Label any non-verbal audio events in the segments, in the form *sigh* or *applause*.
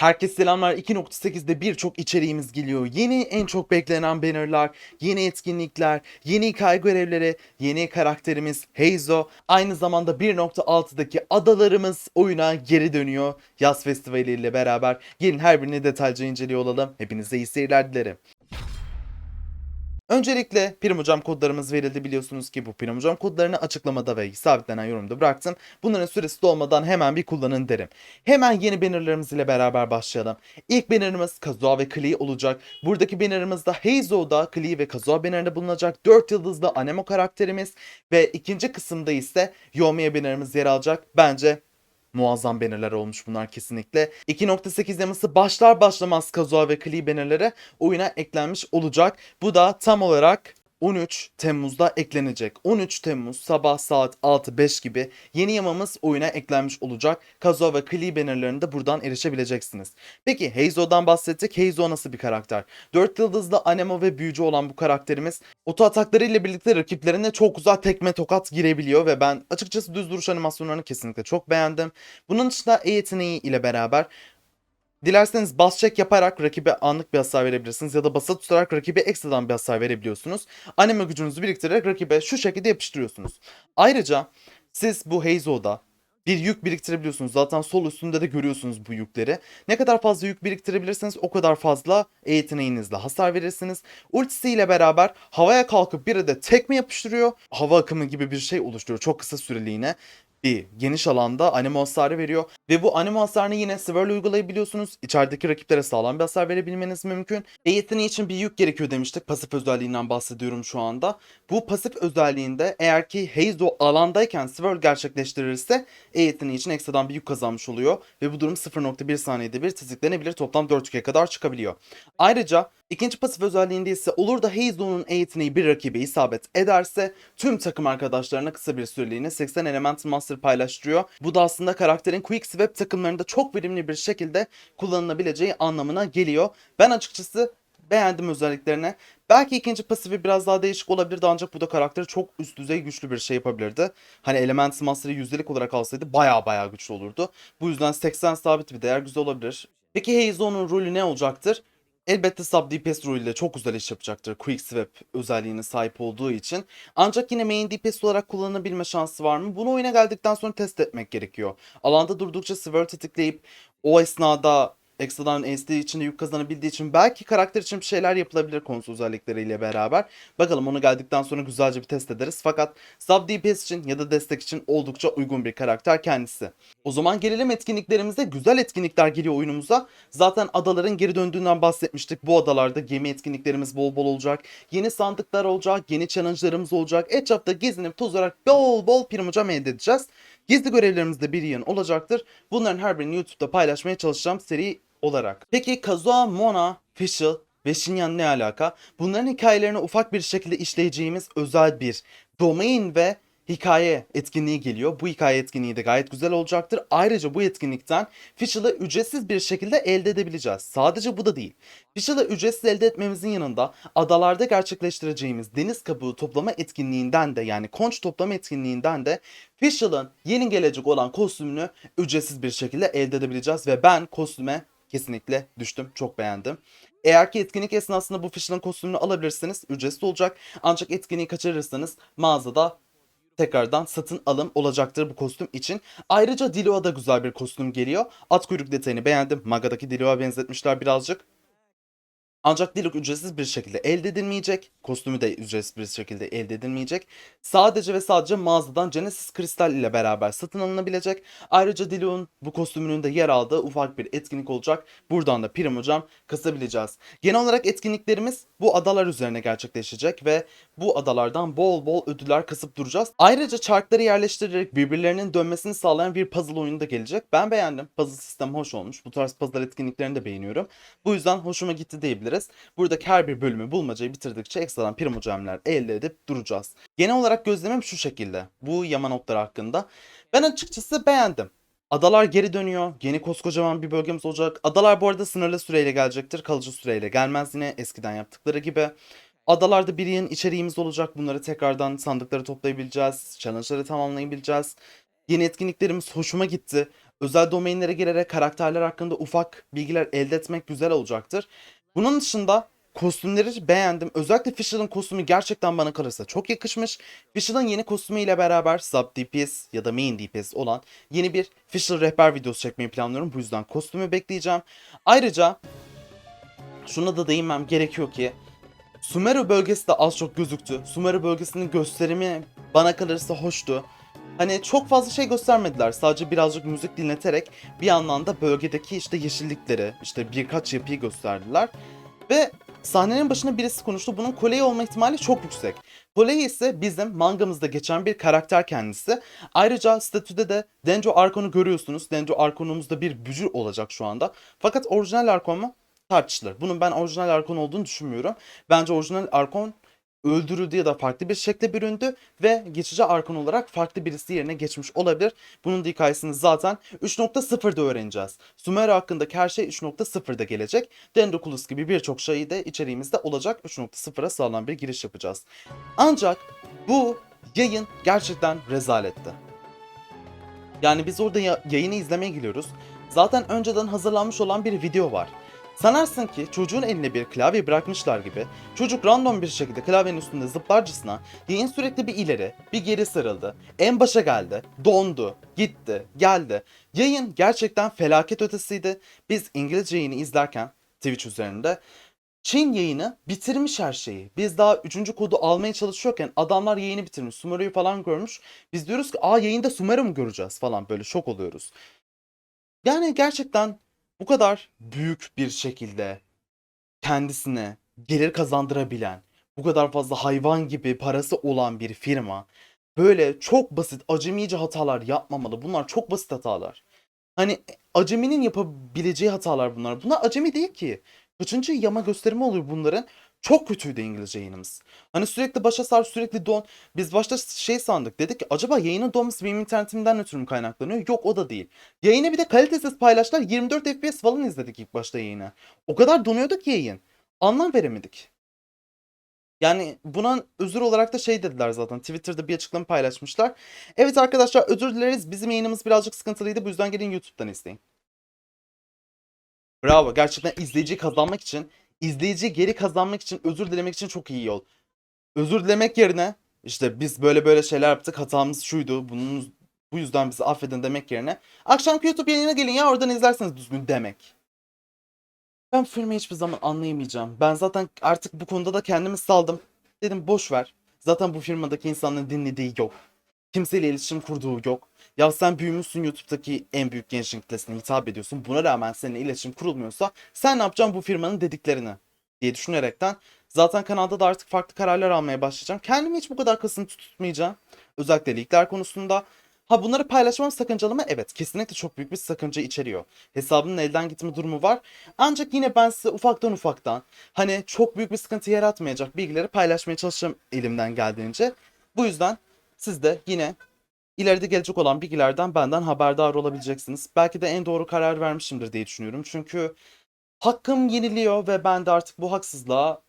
Herkese selamlar. 2.8'de birçok içeriğimiz geliyor. Yeni en çok beklenen bannerlar, yeni etkinlikler, yeni hikaye görevleri, yeni karakterimiz Heizo. Aynı zamanda 1.6'daki adalarımız oyuna geri dönüyor. Yaz Festivali ile beraber. Gelin her birini detaylıca inceliyor olalım. Hepinize iyi seyirler dilerim. Öncelikle Prim Hocam kodlarımız verildi biliyorsunuz ki bu Prim Hocam kodlarını açıklamada ve sabitlenen yorumda bıraktım. Bunların süresi dolmadan hemen bir kullanın derim. Hemen yeni bannerlarımız ile beraber başlayalım. İlk bannerımız Kazuha ve Klee olacak. Buradaki bannerımızda Heizo'da Klee ve Kazuha bannerinde bulunacak 4 yıldızlı Anemo karakterimiz ve ikinci kısımda ise Yomiya bannerımız yer alacak. Bence Muazzam bannerler olmuş bunlar kesinlikle. 2.8 yaması başlar başlamaz Kazuha ve Klee bannerleri oyuna eklenmiş olacak. Bu da tam olarak 13 Temmuz'da eklenecek. 13 Temmuz sabah saat 6-5 gibi yeni yamamız oyuna eklenmiş olacak. Kazuha ve Klee bannerlarını da buradan erişebileceksiniz. Peki Heizo'dan bahsettik. Heizo nasıl bir karakter? 4 yıldızlı anemo ve büyücü olan bu karakterimiz oto ataklarıyla birlikte rakiplerine çok güzel tekme tokat girebiliyor ve ben açıkçası düz duruş animasyonlarını kesinlikle çok beğendim. Bunun dışında E yeteneği ile beraber Dilerseniz bas check yaparak rakibe anlık bir hasar verebilirsiniz ya da basılı tutarak rakibe ekstradan bir hasar verebiliyorsunuz. Anime gücünüzü biriktirerek rakibe şu şekilde yapıştırıyorsunuz. Ayrıca siz bu Heizo'da bir yük biriktirebiliyorsunuz. Zaten sol üstünde de görüyorsunuz bu yükleri. Ne kadar fazla yük biriktirebilirseniz o kadar fazla yeteneğinizle hasar verirsiniz. Ultisiyle beraber havaya kalkıp bir de tekme yapıştırıyor. Hava akımı gibi bir şey oluşturuyor çok kısa süreliğine bir geniş alanda anime hasarı veriyor. Ve bu anime hasarını yine Swirl uygulayabiliyorsunuz. İçerideki rakiplere sağlam bir hasar verebilmeniz mümkün. E yeteneği için bir yük gerekiyor demiştik. Pasif özelliğinden bahsediyorum şu anda. Bu pasif özelliğinde eğer ki Heizo alandayken Swirl gerçekleştirirse E yeteneği için ekstradan bir yük kazanmış oluyor. Ve bu durum 0.1 saniyede bir tetiklenebilir. Toplam 4 yüke kadar çıkabiliyor. Ayrıca ikinci pasif özelliğinde ise olur da Heizo'nun E yeteneği bir rakibe isabet ederse tüm takım arkadaşlarına kısa bir süreliğine 80 Elemental Master paylaştırıyor. Bu da aslında karakterin Quick Swap takımlarında çok verimli bir şekilde kullanılabileceği anlamına geliyor. Ben açıkçası beğendim özelliklerine. Belki ikinci pasifi biraz daha değişik olabilirdi ancak bu da karakteri çok üst düzey güçlü bir şey yapabilirdi. Hani Elemental Master'ı yüzdelik olarak alsaydı baya baya güçlü olurdu. Bu yüzden 80 sabit bir değer güzel olabilir. Peki Heizo'nun rolü ne olacaktır? Elbette sub DPS rolüyle çok güzel iş yapacaktır. Quick Swap özelliğine sahip olduğu için. Ancak yine main DPS olarak kullanabilme şansı var mı? Bunu oyuna geldikten sonra test etmek gerekiyor. Alanda durdukça swirl tetikleyip o esnada ekstradan SD içinde yük kazanabildiği için belki karakter için bir şeyler yapılabilir konusu özellikleriyle beraber. Bakalım onu geldikten sonra güzelce bir test ederiz. Fakat sub DPS için ya da destek için oldukça uygun bir karakter kendisi. O zaman gelelim etkinliklerimize. Güzel etkinlikler geliyor oyunumuza. Zaten adaların geri döndüğünden bahsetmiştik. Bu adalarda gemi etkinliklerimiz bol bol olacak. Yeni sandıklar olacak, yeni challenge'larımız olacak. Etrafta gezinip tozarak bol bol primocam elde edeceğiz. Gizli görevlerimiz de bir yığın olacaktır. Bunların her birini YouTube'da paylaşmaya çalışacağım seri olarak. Peki Kazuha, Mona, Fischl ve Shinyan ne alaka? Bunların hikayelerini ufak bir şekilde işleyeceğimiz özel bir domain ve hikaye etkinliği geliyor. Bu hikaye etkinliği de gayet güzel olacaktır. Ayrıca bu etkinlikten Fischl'ı ücretsiz bir şekilde elde edebileceğiz. Sadece bu da değil. Fischl'ı ücretsiz elde etmemizin yanında adalarda gerçekleştireceğimiz deniz kabuğu toplama etkinliğinden de yani konç toplama etkinliğinden de Fischl'ın yeni gelecek olan kostümünü ücretsiz bir şekilde elde edebileceğiz ve ben kostüme kesinlikle düştüm. Çok beğendim. Eğer ki etkinlik esnasında bu Fischl'ın kostümünü alabilirsiniz ücretsiz olacak. Ancak etkinliği kaçırırsanız mağazada tekrardan satın alım olacaktır bu kostüm için. Ayrıca Dilo'a da güzel bir kostüm geliyor. At kuyruk detayını beğendim. Maga'daki Dilo'a benzetmişler birazcık. Ancak Diluc ücretsiz bir şekilde elde edilmeyecek. Kostümü de ücretsiz bir şekilde elde edilmeyecek. Sadece ve sadece mağazadan Genesis Kristal ile beraber satın alınabilecek. Ayrıca Diluc'un bu kostümünün de yer aldığı ufak bir etkinlik olacak. Buradan da prim hocam kasabileceğiz. Genel olarak etkinliklerimiz bu adalar üzerine gerçekleşecek ve bu adalardan bol bol ödüller kasıp duracağız. Ayrıca çarkları yerleştirerek birbirlerinin dönmesini sağlayan bir puzzle oyunu da gelecek. Ben beğendim. Puzzle sistemi hoş olmuş. Bu tarz puzzle etkinliklerini de beğeniyorum. Bu yüzden hoşuma gitti diyebilirim diyebiliriz. Buradaki her bir bölümü bulmacayı bitirdikçe ekstradan primogemler elde edip duracağız. Genel olarak gözlemim şu şekilde. Bu yama notları hakkında. Ben açıkçası beğendim. Adalar geri dönüyor. Yeni koskocaman bir bölgemiz olacak. Adalar bu arada sınırlı süreyle gelecektir. Kalıcı süreyle gelmez yine eskiden yaptıkları gibi. Adalarda bir yığın içeriğimiz olacak. Bunları tekrardan sandıkları toplayabileceğiz. Challenge'ları tamamlayabileceğiz. Yeni etkinliklerimiz hoşuma gitti. özel domainlere girerek karakterler hakkında ufak bilgiler elde etmek güzel olacaktır. Bunun dışında kostümleri beğendim. Özellikle Fisher'ın kostümü gerçekten bana kalırsa çok yakışmış. Fisher'ın yeni kostümüyle beraber Sub DPS ya da Main DPS olan yeni bir Fisher rehber videosu çekmeyi planlıyorum. Bu yüzden kostümü bekleyeceğim. Ayrıca şuna da değinmem gerekiyor ki Sumeru bölgesi de az çok gözüktü. Sumeru bölgesinin gösterimi bana kalırsa hoştu. Hani çok fazla şey göstermediler. Sadece birazcık müzik dinleterek bir yandan da bölgedeki işte yeşillikleri, işte birkaç yapıyı gösterdiler. Ve sahnenin başına birisi konuştu. Bunun Kolei olma ihtimali çok yüksek. Kolei ise bizim mangamızda geçen bir karakter kendisi. Ayrıca statüde de Denjo Arkon'u görüyorsunuz. Denjo Arkon'umuzda bir bücür olacak şu anda. Fakat orijinal Arkon mu? Tartışılır. Bunun ben orijinal Arkon olduğunu düşünmüyorum. Bence orijinal Arkon öldürüldü ya da farklı bir şekle büründü ve geçici Arkon olarak farklı birisi yerine geçmiş olabilir. Bunun da hikayesini zaten 3.0'da öğreneceğiz. Sumeru hakkındaki her şey 3.0'da gelecek. Dendroculus gibi birçok şey de içeriğimizde olacak. 3.0'a sağlam bir giriş yapacağız. Ancak bu yayın gerçekten rezaletti. Yani biz orada ya- yayını izlemeye geliyoruz. Zaten önceden hazırlanmış olan bir video var. Sanarsın ki çocuğun eline bir klavye bırakmışlar gibi çocuk random bir şekilde klavyenin üstünde zıplarcasına yayın sürekli bir ileri bir geri sarıldı. En başa geldi, dondu, gitti, geldi. Yayın gerçekten felaket ötesiydi. Biz İngilizce yayını izlerken Twitch üzerinde Çin yayını bitirmiş her şeyi. Biz daha 3. kodu almaya çalışıyorken adamlar yayını bitirmiş. Sumeru'yu falan görmüş. Biz diyoruz ki aa yayında Sumeru mu göreceğiz falan böyle şok oluyoruz. Yani gerçekten bu kadar büyük bir şekilde kendisine gelir kazandırabilen, bu kadar fazla hayvan gibi parası olan bir firma böyle çok basit acemice hatalar yapmamalı. Bunlar çok basit hatalar. Hani aceminin yapabileceği hatalar bunlar. Bunlar acemi değil ki. Kaçıncı yama gösterimi oluyor bunların? Çok kötüydü İngilizce yayınımız. Hani sürekli başa sar sürekli don. Biz başta şey sandık dedik ki acaba yayının donması benim internetimden ötürü mü kaynaklanıyor? Yok o da değil. Yayını bir de kalitesiz paylaştılar. 24 FPS falan izledik ilk başta yayını. O kadar donuyordu ki yayın. Anlam veremedik. Yani buna özür olarak da şey dediler zaten. Twitter'da bir açıklama paylaşmışlar. Evet arkadaşlar özür dileriz. Bizim yayınımız birazcık sıkıntılıydı. Bu yüzden gelin YouTube'dan izleyin. Bravo. Gerçekten izleyici kazanmak için, izleyici geri kazanmak için, özür dilemek için çok iyi yol. Özür dilemek yerine işte biz böyle böyle şeyler yaptık. Hatamız şuydu. Bunun bu yüzden bizi affedin demek yerine akşamki YouTube yayınına gelin ya oradan izlerseniz düzgün demek. Ben filmi hiçbir zaman anlayamayacağım. Ben zaten artık bu konuda da kendimi saldım. Dedim boş ver. Zaten bu firmadaki insanların dinlediği yok. Kimseyle iletişim kurduğu yok. Ya sen büyümüşsün YouTube'daki en büyük gençlik kitlesine hitap ediyorsun. Buna rağmen seninle iletişim kurulmuyorsa sen ne yapacaksın bu firmanın dediklerini diye düşünerekten zaten kanalda da artık farklı kararlar almaya başlayacağım. Kendimi hiç bu kadar kasıntı tutmayacağım. Özellikle ligler konusunda. Ha bunları paylaşmam sakıncalı mı? Evet kesinlikle çok büyük bir sakınca içeriyor. Hesabının elden gitme durumu var. Ancak yine ben size ufaktan ufaktan hani çok büyük bir sıkıntı yaratmayacak bilgileri paylaşmaya çalışacağım elimden geldiğince. Bu yüzden siz de yine ileride gelecek olan bilgilerden benden haberdar olabileceksiniz. Belki de en doğru karar vermişimdir diye düşünüyorum. Çünkü hakkım yeniliyor ve ben de artık bu haksızlığa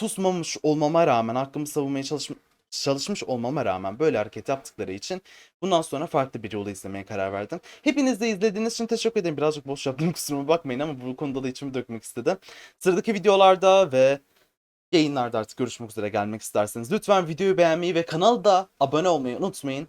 susmamış olmama rağmen, hakkımı savunmaya çalışm çalışmış olmama rağmen böyle hareket yaptıkları için bundan sonra farklı bir yolu izlemeye karar verdim. Hepiniz de izlediğiniz için teşekkür ederim. Birazcık boş yaptım *laughs* kusuruma bakmayın ama bu konuda da içimi dökmek istedim. Sıradaki videolarda ve yayınlarda artık görüşmek üzere gelmek isterseniz lütfen videoyu beğenmeyi ve kanalda abone olmayı unutmayın.